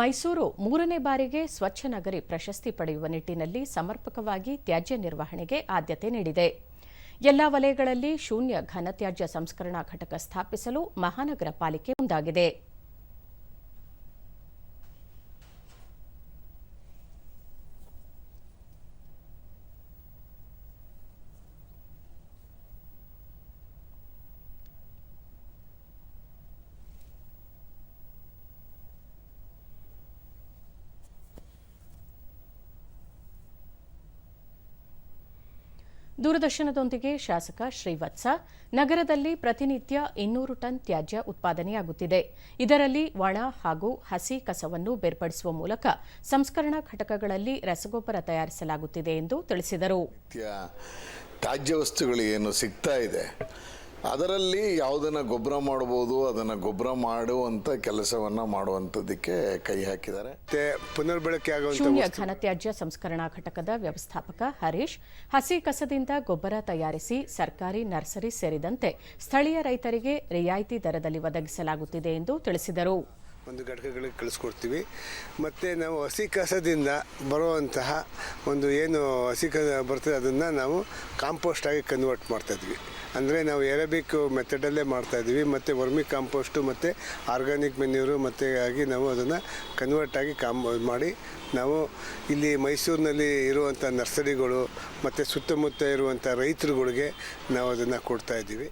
ಮೈಸೂರು ಮೂರನೇ ಬಾರಿಗೆ ಸ್ವಚ್ಛ ನಗರಿ ಪ್ರಶಸ್ತಿ ಪಡೆಯುವ ನಿಟ್ಟಿನಲ್ಲಿ ಸಮರ್ಪಕವಾಗಿ ತ್ಯಾಜ್ಯ ನಿರ್ವಹಣೆಗೆ ಆದ್ಯತೆ ನೀಡಿದೆ. ಎಲ್ಲಾ ವಲಯಗಳಲ್ಲಿ ಶೂನ್ಯ ಘನತ್ಯಾಜ್ಯ ಸಂಸ್ಕರಣಾ ಘಟಕ ಸ್ಥಾಪಿಸಲು ಮಹಾನಗರ ಪಾಲಿಕೆ ಮುಂದಾಗಿದೆ. ದೂರದರ್ಶನದೊಂದಿಗೆ ಶಾಸಕ ಶ್ರೀವತ್ಸ, ನಗರದಲ್ಲಿ ಪ್ರತಿನಿತ್ಯ ಇನ್ನೂರು ಟನ್ ತ್ಯಾಜ್ಯ ಉತ್ಪಾದನೆಯಾಗುತ್ತಿದೆ. ಇದರಲ್ಲಿ ಒಣ ಹಾಗೂ ಹಸಿ ಕಸವನ್ನು ಬೇರ್ಪಡಿಸುವ ಮೂಲಕ ಸಂಸ್ಕರಣಾ ಘಟಕಗಳಲ್ಲಿ ರಸಗೊಬ್ಬರ ತಯಾರಿಸಲಾಗುತ್ತಿದೆ ಎಂದು ತಿಳಿಸಿದರು. ತ್ಯಾಜ್ಯ ವಸ್ತುಗಳು ಏನು ಸಿಗ್ತಾ ಇದೆ? ಅದರಲ್ಲಿ ಯಾವುದನ್ನು ಗೊಬ್ಬರ ಮಾಡಬಹುದು ಅದನ್ನು ಗೊಬ್ಬರ ಮಾಡುವಂಥ ಕೆಲಸವನ್ನು ಮಾಡುವಂಥದ್ದಕ್ಕೆ ಕೈ ಹಾಕಿದ್ದಾರೆ. ಮತ್ತೆ ಪುನರ್ಬಳಕೆ ಆಗುವಂತ ಶೂನ್ಯ ಘನತ್ಯಾಜ್ಯ ಸಂಸ್ಕರಣಾ ಘಟಕದ ವ್ಯವಸ್ಥಾಪಕ ಹರೀಶ್ ಹಸಿ ಕಸದಿಂದ ಗೊಬ್ಬರ ತಯಾರಿಸಿ ಸರ್ಕಾರಿ ನರ್ಸರಿ ಸೇರಿದಂತೆ ಸ್ಥಳೀಯ ರೈತರಿಗೆ ರಿಯಾಯಿತಿ ದರದಲ್ಲಿ ಒದಗಿಸಲಾಗುತ್ತಿದೆ ಎಂದು ತಿಳಿಸಿದರು. ಒಂದು ಘಟಕಗಳಿಗೆ ಕಳಿಸ್ಕೊಡ್ತೀವಿ. ಮತ್ತು ನಾವು ಹಸಿ ಕಸದಿಂದ ಬರುವಂತಹ ಒಂದು ಏನು ಹಸಿ ಕಸ ಬರ್ತದೆ ಅದನ್ನು ನಾವು ಕಾಂಪೋಸ್ಟ್ ಆಗಿ ಕನ್ವರ್ಟ್ ಮಾಡ್ತಾಯಿದ್ವಿ ಅಂದರೆ ನಾವು ಎರಬಿಕ್ ಮೆಥಡಲ್ಲೇ ಮಾಡ್ತಾಯಿದ್ವಿ ಮತ್ತು ವರ್ಮಿ ಕಾಂಪೋಸ್ಟು ಮತ್ತು ಆರ್ಗ್ಯಾನಿಕ್ ಮೆನ್ಯೂರು ಮತ್ತು ಆಗಿ ನಾವು ಅದನ್ನು ಕನ್ವರ್ಟ್ ಆಗಿ ಮಾಡಿ ನಾವು ಇಲ್ಲಿ ಮೈಸೂರಿನಲ್ಲಿ ಇರುವಂಥ ನರ್ಸರಿಗಳು, ಮತ್ತು ಸುತ್ತಮುತ್ತ ಇರುವಂಥ ರೈತರುಗಳಿಗೆ ನಾವು ಅದನ್ನು ಕೊಡ್ತಾಯಿದ್ದೀವಿ